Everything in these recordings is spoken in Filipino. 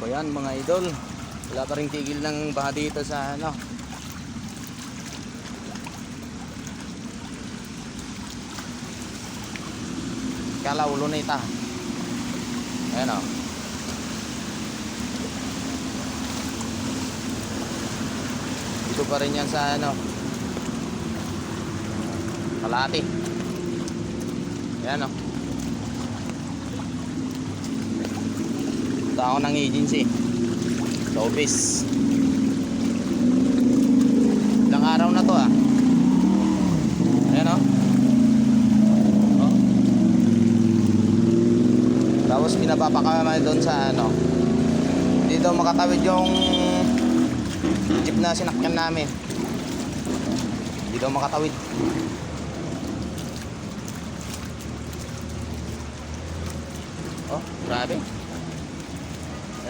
So yan mga idol. Wala pa rin tigil ng baha dito sa ano. Kala ulo na ita. Ayan o. Dito pa rin yan sa ano. Kalati. Ayan o. Punta ako ng agency. Sa office. Ilang araw na to ah. Ayan o. Oh. Tapos binaba pa kami doon sa ano. Dito makatawid yung jeep na sinakyan namin. Dito makatawid. Oh, grabe.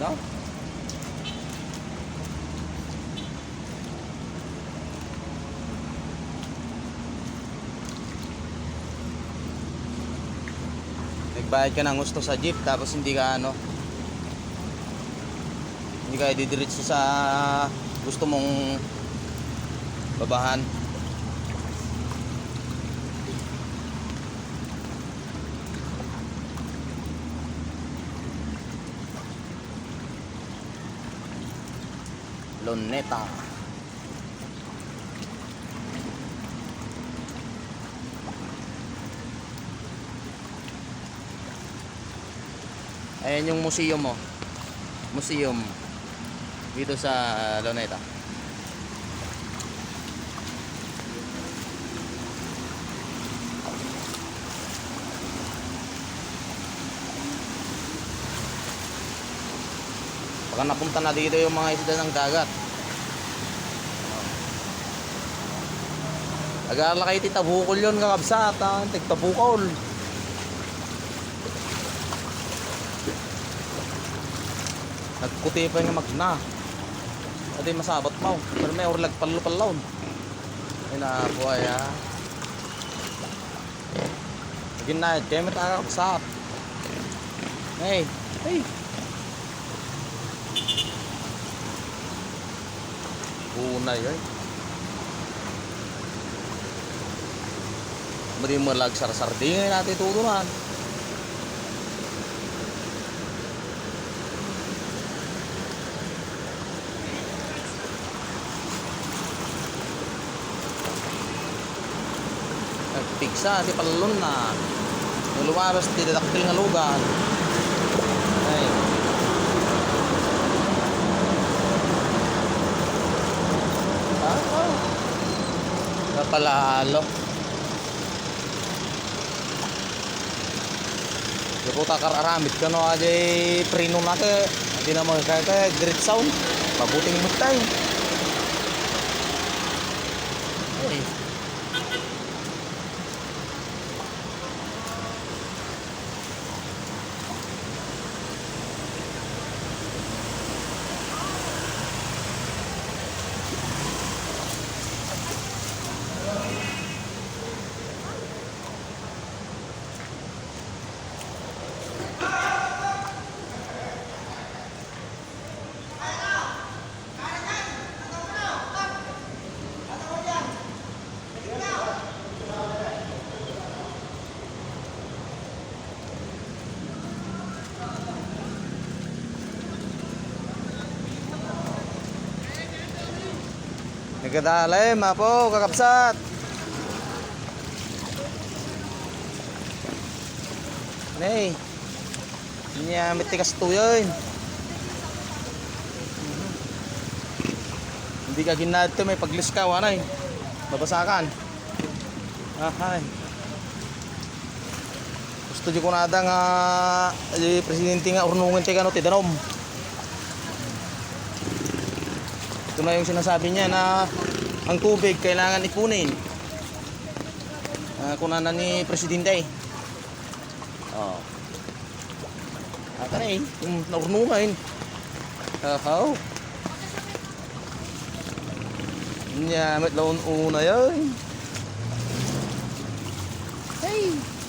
Ano? Nagbayad ka ng gusto sa jeep tapos hindi ka ano hindi ka didiretso sa gusto mong babahan. Luneta. Ayan yung museum mo. Museum. Dito sa Luneta. Baka napunta na dito yung mga isda ng dagat. Nag-aaral kayo tita bukol yun kakabsat ha. Tigta bukol. Nagputi pa yung magna. Adi masabot mo. Pero may urlag palo-palon. Ay na buhay ha. Again na, kaya may tayo kakabsat. Hey, hey. Una yun. Mari mo lag sar-sardingin natin tutunan. Nagpigsa, di palulun na. Lumabas, di dadaktil nga lugan. Ay. Ah, oh. Napalalo. Yung puta kararamit ka no ajay prino na ke. Hindi na mga kaya kaya great sound. Mabuting mutay. Nagadalay, mapo, kakapsat. Nay. Niya mitikas to yun. Hindi ka ginad may pagliskaw, anay. Babasakan. Ahay. Gusto di ko na nga eh, presidente nga urnungan siya kano tidanom. Ito na yung sinasabi niya na ang tubig kailangan ipunin. Uh, kunanan ni presidente. Oh. Ata na eh, yung naurnungan. Ahaw. Nyamit laon una yun. Hey.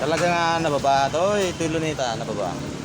Talaga nga nababa to. Ito yung lunita, nababa.